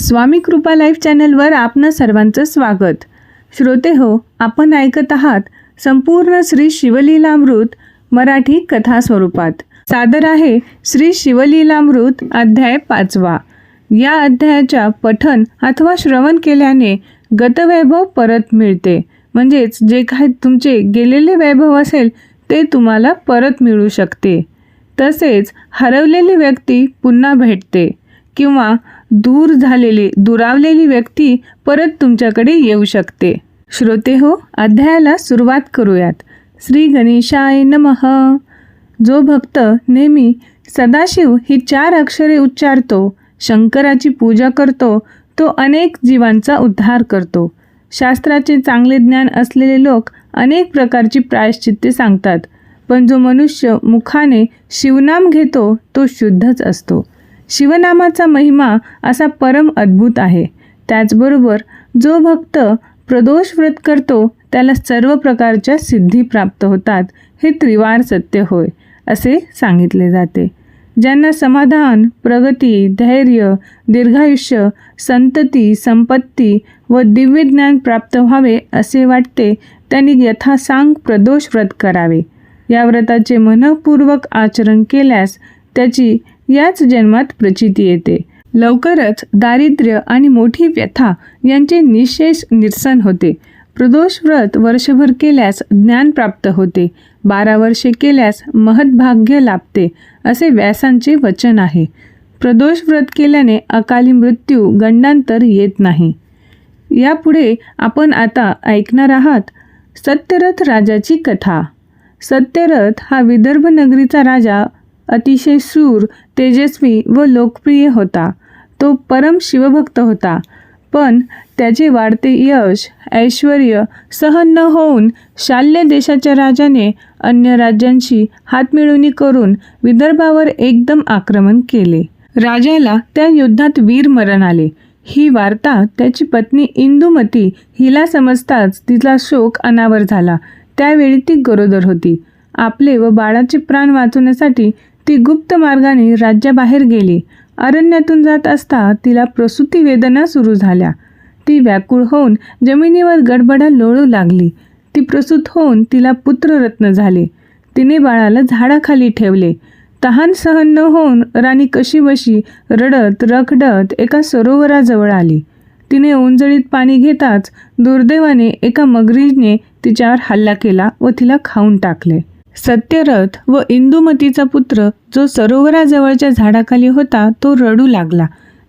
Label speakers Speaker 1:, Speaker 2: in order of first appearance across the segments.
Speaker 1: स्वामी कृपा लाईव्ह चॅनलवर आपणा सर्वांचं स्वागत. श्रोते हो आपण ऐकत आहात संपूर्ण श्री शिवलीलामृत मराठी कथा स्वरूपात सादर आहे श्री शिवलीलामृत अध्याय पाचवा. या अध्यायाच्या पठन अथवा श्रवण केल्याने गतवैभव परत मिळते. म्हणजेच जे काही तुमचे गेलेले वैभव असेल ते तुम्हाला परत मिळू शकते. तसेच हरवलेली व्यक्ती पुन्हा भेटते किंवा दूर झालेली दुरावलेली व्यक्ती परत तुमच्याकडे येऊ शकते. श्रोते हो अध्यायाला सुरुवात करूयात. श्री गणेशाय नमः. जो भक्त नेहमी सदाशिव ही चार अक्षरे उच्चारतो शंकराची पूजा करतो तो अनेक जीवांचा उद्धार करतो. शास्त्राचे चांगले ज्ञान असलेले लोक अनेक प्रकारची प्रायश्चित्ते सांगतात पण जो मनुष्य मुखाने शिवनाम घेतो तो शुद्धच असतो. शिवनामाचा महिमा असा परम अद्भुत आहे. त्याचबरोबर जो भक्त प्रदोष व्रत करतो त्याला सर्व प्रकारच्या सिद्धी प्राप्त होतात हे त्रिवार सत्य होय असे सांगितले जाते. ज्यांना समाधान प्रगती धैर्य दीर्घायुष्य संतती संपत्ती व दिव्य ज्ञान प्राप्त व्हावे असे वाटते त्यांनी यथासांग प्रदोष व्रत करावे. या व्रताचे मनपूर्वक आचरण केल्यास त्याची याच जन्मात प्रचिती येते. लवकरच दारिद्र्य आणि मोठी व्यथा यांचे निशेष निरसन होते. प्रदोष व्रत वर्षभर केल्यास ज्ञान प्राप्त होते. बारा वर्षे केल्यास महद्भाग्य लाभते असे व्यासांचे वचन आहे. प्रदोष व्रत केल्याने अकाली मृत्यू गंडांतर येत नाही. यापुढे आपण आता ऐकणार आहात सत्यरथ राजाची कथा. सत्यरथ हा विदर्भ नगरीचा राजा अतिशय सूर तेजस्वी व लोकप्रिय होता. तो परम शिवभक्त होता. पण त्याचे वाढते यश ऐश्वर सहन न होऊन शाल्य देशाच्या राजाने अन्य राज्यांशी हातमिळवणी करून विदर्भावर एकदम आक्रमण केले. राजाला त्या युद्धात वीर मरण आले. ही वार्ता त्याची पत्नी इंदुमती हिला समजताच तिचा शोक अनावर झाला. त्यावेळी ती गरोदर होती. आपले व बाळाचे प्राण वाचवण्यासाठी ती गुप्त मार्गाने राज्याबाहेर गेली. अरण्यातून जात असता तिला प्रसूती वेदना सुरू झाल्या. ती व्याकुळ होऊन जमिनीवर गडबडा लोळू लागली. ती प्रसूत होऊन तिला पुत्ररत्न झाले. तिने बाळाला झाडाखाली ठेवले. तहान सहन न होऊन राणी कशीबशी रडत रखडत एका सरोवराजवळ आली. तिने ओंजळीत पाणी घेताच दुर्दैवाने एका मगरीने तिच्यावर हल्ला केला व तिला खाऊन टाकले. सत्यरथ व इंदुमतीचा पुत्र जो सरोवराजवळच्या झाडाखाली होता तो रडू लागला.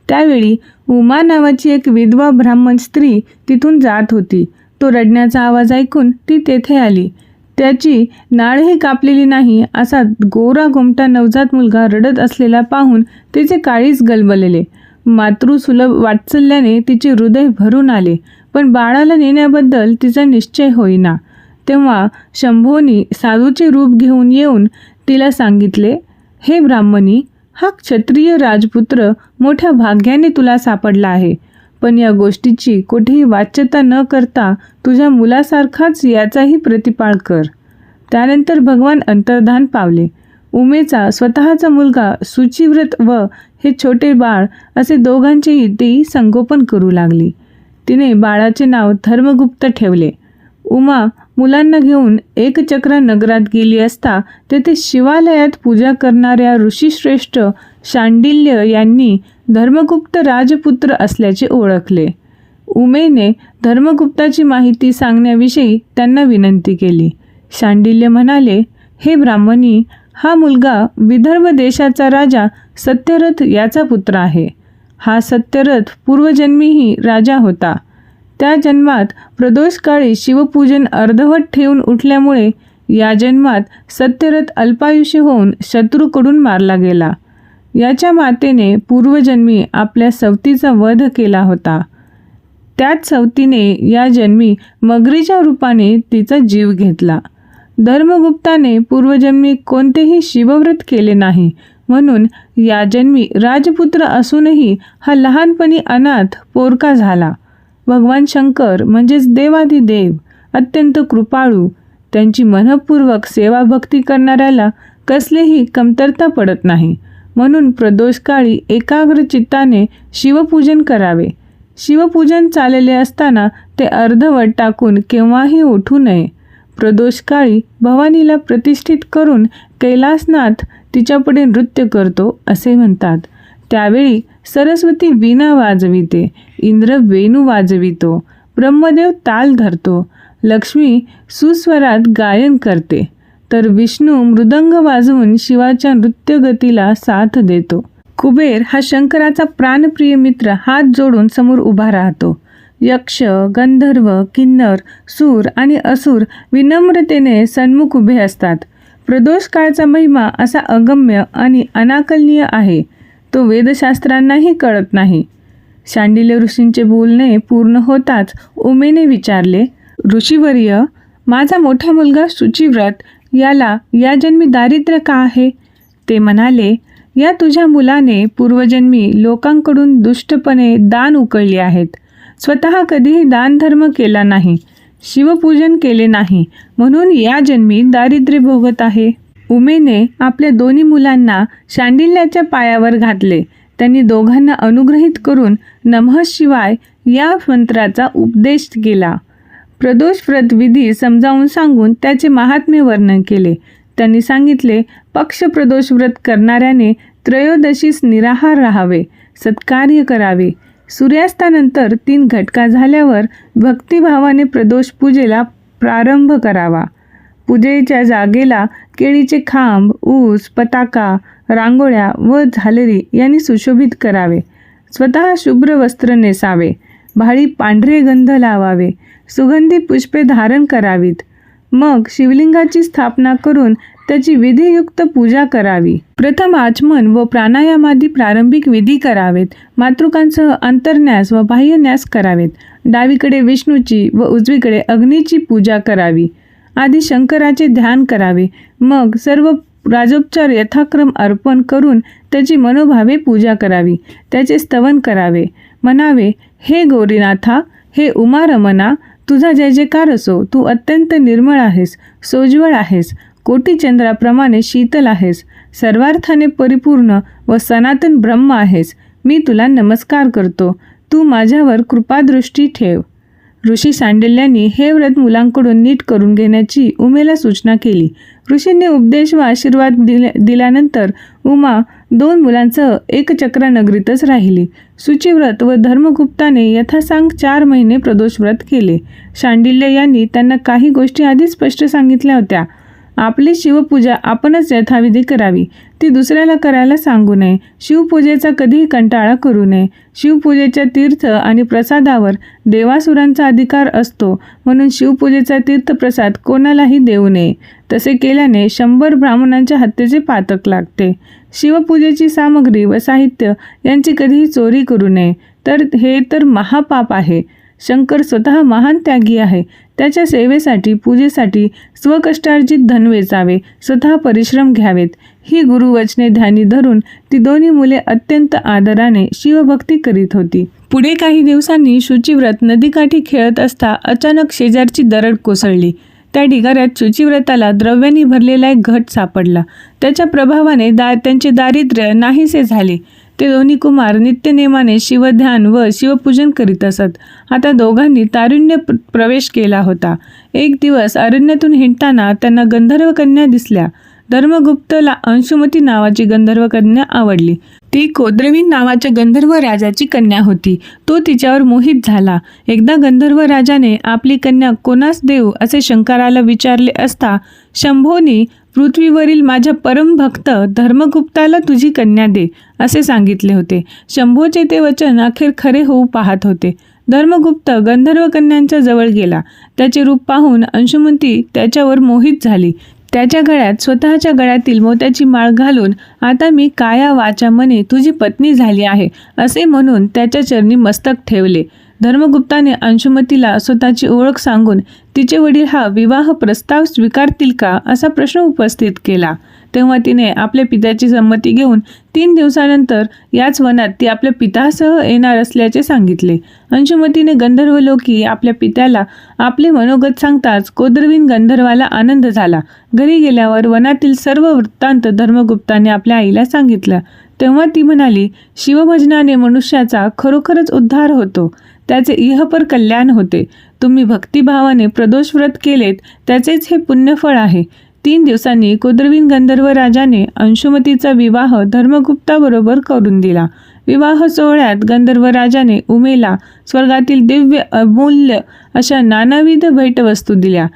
Speaker 1: त्यावेळी उमा नावाची एक विधवा ब्राह्मण स्त्री तिथून जात होती. तो रडण्याचा आवाज ऐकून ती तेथे आली. त्याची नाळही कापलेली नाही असा गोरा गोमटा नवजात मुलगा रडत असलेला पाहून तिचे काळीच गलबलेले. मातृसुलभ वात्सल्याने तिचे हृदय भरून आले पण बाळाला नेण्याबद्दल तिचा निश्चय होईना. तेव्हा शंभोनी साधूचे रूप घेऊन येऊन तिला सांगितले हे ब्राह्मणी हा क्षत्रिय राजपुत्र मोठ्या भाग्याने तुला सापडला आहे पण या गोष्टीची कुठेही वाच्यता न करता तुझ्या मुलासारखाच याचाही प्रतिपाळ कर. त्यानंतर भगवान अंतर्धान पावले. उमेचा स्वतःचा मुलगा सुचिव्रत व हे छोटे बाळ असे दोघांचेही तेही संगोपन करू लागली. तिने बाळाचे नाव धर्मगुप्त ठेवले. उमा मुलांना घेऊन एकचक्र नगरात गेली असता तेथे शिवालयात पूजा करणाऱ्या ऋषीश्रेष्ठ शांडिल्य यांनी धर्मगुप्त राजपुत्र असल्याचे ओळखले. उमेने धर्मगुप्ताची माहिती सांगण्याविषयी त्यांना विनंती केली. शांडिल्य म्हणाले हे ब्राह्मणी हा मुलगा विदर्भ देशाचा राजा सत्यरथ याचा पुत्र आहे. हा सत्यरथ पूर्वजन्मीही राजा होता. त्या जन्मात प्रदोषकाळी शिवपूजन अर्धवट ठेवून उठल्यामुळे या जन्मात सत्यरथ अल्पायुषी होऊन शत्रूकडून मारला गेला. याच्या मातेने पूर्वजन्मी आपल्या सवतीचा वध केला होता. त्याच सवतीने या जन्मी मगरीच्या रूपाने तिचा जीव घेतला. धर्मगुप्ताने पूर्वजन्मी कोणतेही शिवव्रत केले नाही. म्हणून या जन्मी राजपुत्र असूनही हा लहानपणी अनाथ पोरका झाला. भगवान शंकर म्हणजेच देवाधिदेव अत्यंत कृपाळू त्यांची मनपूर्वक सेवाभक्ती करणाऱ्याला कसलेही कमतरता पडत नाही. म्हणून प्रदोषकाळी एकाग्र चित्ताने शिवपूजन करावे. शिवपूजन चालले असताना ते अर्धवट टाकून केव्हाही उठू नये. प्रदोषकाळी भवानीला प्रतिष्ठित करून कैलासनाथ तिच्यापुढे नृत्य करतो असे म्हणतात. त्यावेळी सरस्वती वीणा वाजविते इंद्र वेणू वाजवितो ब्रह्मदेव ताल धरतो लक्ष्मी सुस्वरात गायन करते तर विष्णू मृदंग वाजवून शिवाच्या नृत्यगतीला साथ देतो. कुबेर हा शंकराचा प्राणप्रिय मित्र हात जोडून समोर उभा राहतो. यक्ष गंधर्व किन्नर सूर आणि असुर विनम्रतेने सन्मुख उभे असतात. प्रदोष काळचा महिमा असा अगम्य आणि अनाकलनीय आहे. तो वेदशास्त्रांनाही कळत नाही. शांडिल्य ऋषींचे बोलणे पूर्ण होताच उमेने विचारले ऋषीवर्य माझा मोठा मुलगा शुचिव्रत याला या जन्मी दारिद्र्य का आहे? ते म्हणाले या तुझ्या मुलाने पूर्वजन्मी लोकांकडून दुष्टपणे दान उकळले आहेत. स्वतः कधीही दानधर्म केला नाही शिवपूजन केले नाही म्हणून या जन्मी दारिद्र्य भोगत आहे. उमेने आपल्या दोन्ही मुलांना शांडिल्याच्या पायावर घातले. त्यांनी दोघांना अनुग्रहित करून नमः शिवाय या मंत्राचा उपदेश केला. प्रदोष व्रतविधी समजावून सांगून त्याचे महात्म्य वर्णन केले. त्यांनी सांगितले पक्ष प्रदोष व्रत करणाऱ्याने त्रयोदशीस निराहार राहावे सत्कार्य करावे. सूर्यास्तानंतर तीन घटका झाल्यावर भक्तिभावाने प्रदोष पूजेला प्रारंभ करावा. पूजेच्या जागेला केळीचे खांब ऊस पताका रांगोळ्या व झालरी यांनी सुशोभित करावे. स्वतः शुभ्र वस्त्र नेसावे. भाळी पांढरे गंध लावावे. सुगंधी पुष्पे धारण करावीत. मग शिवलिंगाची स्थापना करून त्याची विधियुक्त पूजा करावी. प्रथम आचमन व प्राणायामादी प्रारंभिक विधी करावेत. मातृकांसह अंतर्न्यास व बाह्यन्यास करावेत. डावीकडे विष्णूची व उजवीकडे अग्नीची पूजा करावी. आधी शंकराचे ध्यान करावे. मग सर्व राजोपचार यथाक्रम अर्पण करून त्याची मनोभावे पूजा करावी. त्याचे स्तवन करावे. म्हणावे हे गौरीनाथा हे उमारमना तुझा जय जयकार असो. तू अत्यंत निर्मळ आहेस सोज्वळ आहेस कोटीचंद्राप्रमाणे शीतल आहेस. सर्वार्थाने परिपूर्ण व सनातन ब्रह्म आहेस. मी तुला नमस्कार करतो. तू माझ्यावर कृपादृष्टी ठेव. ऋषी सांडिल्यांनी हे व्रत मुलांकडून नीट करून घेण्याची उमेला सूचना केली. ऋषींनी उपदेश व आशीर्वाद दिले दिल्यानंतर उमा दोन मुलांसह एकचक्रा नगरीतच राहिली. सुचिव्रत व धर्मगुप्ताने यथासांग चार महिने प्रदोष व्रत केले. शांडिल्य यांनी त्यांना काही गोष्टी आधीच स्पष्ट सांगितल्या होत्या. आपली शिवपूजा आपणच यथाविधी करावी. ती दुसऱ्याला करायला सांगू नये. शिवपूजेचा कधीही कंटाळा करू नये. शिवपूजेच्या तीर्थ आणि प्रसादावर देवासुरांचा अधिकार असतो. म्हणून शिवपूजेचा तीर्थप्रसाद कोणालाही देऊ नये. तसे केल्याने शंभर ब्राह्मणांच्या हत्येचे पातक लागते. शिवपूजेची सामग्री व साहित्य यांची कधीही चोरी करू नये. तर हे तर महापाप आहे. शंकर स्वतः महान त्यागी आहे. त्याच्या सेवेसाठी पूजेसाठी स्वकष्टार्जित धन वेचावे स्वतः परिश्रम घ्यावेत. ही गुरुवचने ध्यानी धरून ती दोन्ही मुले अत्यंत आदराने शिवभक्ती करीत होती. पुढे काही दिवसांनी शुचिव्रत नदीकाठी खेळत असता अचानक शेजारची दरड कोसळली. त्या ढिगाऱ्यात शुचिव्रताला द्रव्याने भरलेला एक घट सापडला. त्याच्या प्रभावाने दा त्यांचे दारिद्र्य नाहीसे झाले. ते दोन्ही कुमार नित्यनेमाने शिवध्यान व शिवपूजन करीत असत. आता दोघांनी तारुण्य प्रवेश केला होता. एक दिवस अरण्यातून हिंडताना त्यांना गंधर्व कन्या दिसल्या. धर्मगुप्तला अंशुमती नावाची गंधर्व कन्या आवडली. ती कोद्रवीन नावाच्या गंधर्व राजाची कन्या होती. तो तिच्यावर मोहित झाला. एकदा गंधर्व राजाने आपली कन्या कोणास देऊ असे शंकराला विचारले असता शंभोनी पृथ्वीवरील माझ्या परमभक्त धर्मगुप्ताला तुझी कन्या दे असे सांगितले होते. शंभोचे ते वचन अखेर खरे होऊ पाहत होते. धर्मगुप्त गंधर्व कन्यांच्या जवळ गेला. त्याचे रूप पाहून अंशुमती त्याच्यावर मोहित झाली. त्याच्या गळ्यात स्वतःच्या गळ्यातील मोत्याची माळ घालून आता मी काया वाचा मने तुझी पत्नी झाली आहे असे म्हणून त्याच्या चरणी मस्तक ठेवले. धर्मगुप्ताने अंशुमतीला स्वतःची ओळख सांगून तिचे वडील हा विवाह प्रस्ताव स्वीकारतील का असा प्रश्न उपस्थित केला. तेव्हा तिने आपल्या पित्याची संमती घेऊन तीन दिवसानंतर याच वनात ती आपल्या पितासह येणार असल्याचे सांगितले. अंशुमतीने गंधर्वलोकी आपल्या पित्याला आपले मनोगत सांगताच कोदरवीन गंधर्वाला आनंद झाला. घरी गेल्यावर वनातील सर्व वृत्तांत धर्मगुप्ताने आपल्या आईला सांगितलं. तेव्हा ती म्हणाली शिवभजनाने मनुष्याचा खरोखरच उद्धार होतो. त्याचे इहपर कल्याण होते. तुम्ही भक्तिभावाने प्रदोष व्रत केलेत त्याचेच हे पुण्यफळ आहे. तीन दिवसांनी कुद्रवीन गंधर्व राजाने अंशुमतीचा विवाह धर्मगुप्ताबरोबर करून दिला. विवाह सोहळ्यात गंधर्व राजाने उमेला स्वर्गातील दिव्य अमूल्य अशा नानाविध भेटवस्तू दिल्या.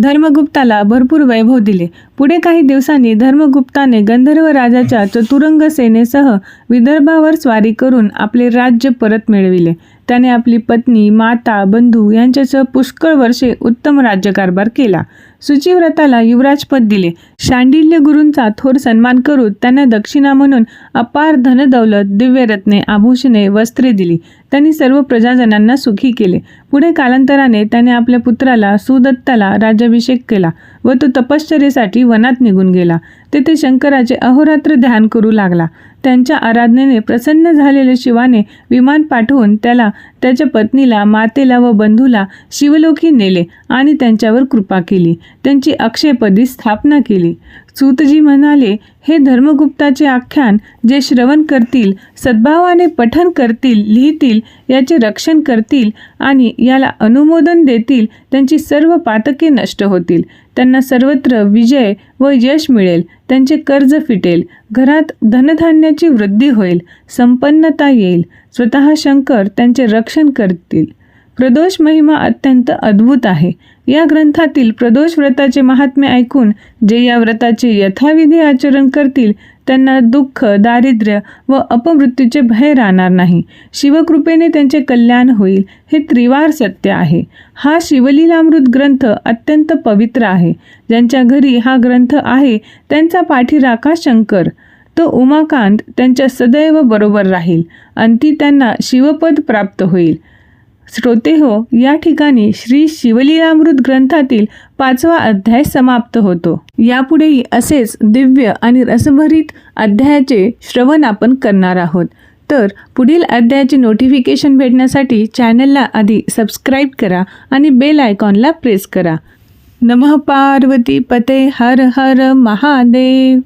Speaker 1: धर्मगुप्ताला भरपूर वैभव दिले. पुढे काही दिवसांनी धर्मगुप्ताने गंधर्व राजाच्या चतुरंग सेनेसह विदर्भावर स्वारी करून आपले राज्य परत मिळविले. त्याने आपली पत्नी माता बंधू यांच्यासह पुष्कळ वर्षे उत्तम राज्यकारभार केला. सुचिव्रताला युवराजपद दिले. शांडिल्य गुरूंचा थोर सन्मान करून त्यांना दक्षिणा म्हणून अपार धनदौलत दिव्यरत्ने आभूषणे वस्त्रे दिली. त्यांनी सर्व प्रजाजनांना सुखी केले. पुढे कालांतराने त्याने आपल्या पुत्राला सुदत्ताला राज्याभिषेक केला व तो तपश्चर्येसाठी वनात निघून गेला. तेथे शंकराचे अहोरात्र ध्यान करू लागला. त्यांच्या आराधनेने प्रसन्न झालेल्या शिवाने विमान पाठवून त्याला त्याच्या पत्नीला मातेला व बंधूला शिवलोकी नेले आणि त्यांच्यावर कृपा केली. त्यांची अक्षयपदी स्थापना केली. सूतजी म्हणाले हे धर्मगुप्ताचे आख्यान जे श्रवण करतील सद्भावाने पठन करतील लिहितील याचे रक्षण करतील आणि याला अनुमोदन देतील त्यांची सर्व पातके नष्ट होतील. त्यांना सर्वत्र विजय व यश मिळेल त्यांचे कर्ज फिटेल घरात धनधान्याची वृद्धी होईल संपन्नता येईल स्वतः शंकर त्यांचे रक्षण करतील. प्रदोष महिमा अत्यंत अद्भुत आहे. या ग्रंथातील प्रदोष व्रताचे महात्म्य ऐकून जे या व्रताचे यथाविधी आचरण करतील त्यांना दुःख दारिद्र्य व अपमृत्यूचे भय राहणार नाही. शिवकृपेने त्यांचे कल्याण होईल हे त्रिवार सत्य आहे. हा शिवलीलामृत ग्रंथ अत्यंत पवित्र आहे. ज्यांच्या घरी हा ग्रंथ आहे त्यांचा पाठीराखा शंकर. तो उमाकांत त्यांच्या सदैव बरोबर राहील. अंती त्यांना शिवपद प्राप्त होईल. श्रोते हो या ठिकाणी श्री शिवलीलामृत ग्रंथातील पाचवा अध्याय समाप्त होतो. यापुढेही असेच दिव्य आणि रसभरीत अध्यायाचे श्रवण आपण करणार आहोत. तर पुढील अध्यायाचे नोटिफिकेशन भेटण्यासाठी चॅनलला आधी सबस्क्राईब करा आणि बेल आयकॉनला प्रेस करा. नमः पार्वती पते हर हर महादेव.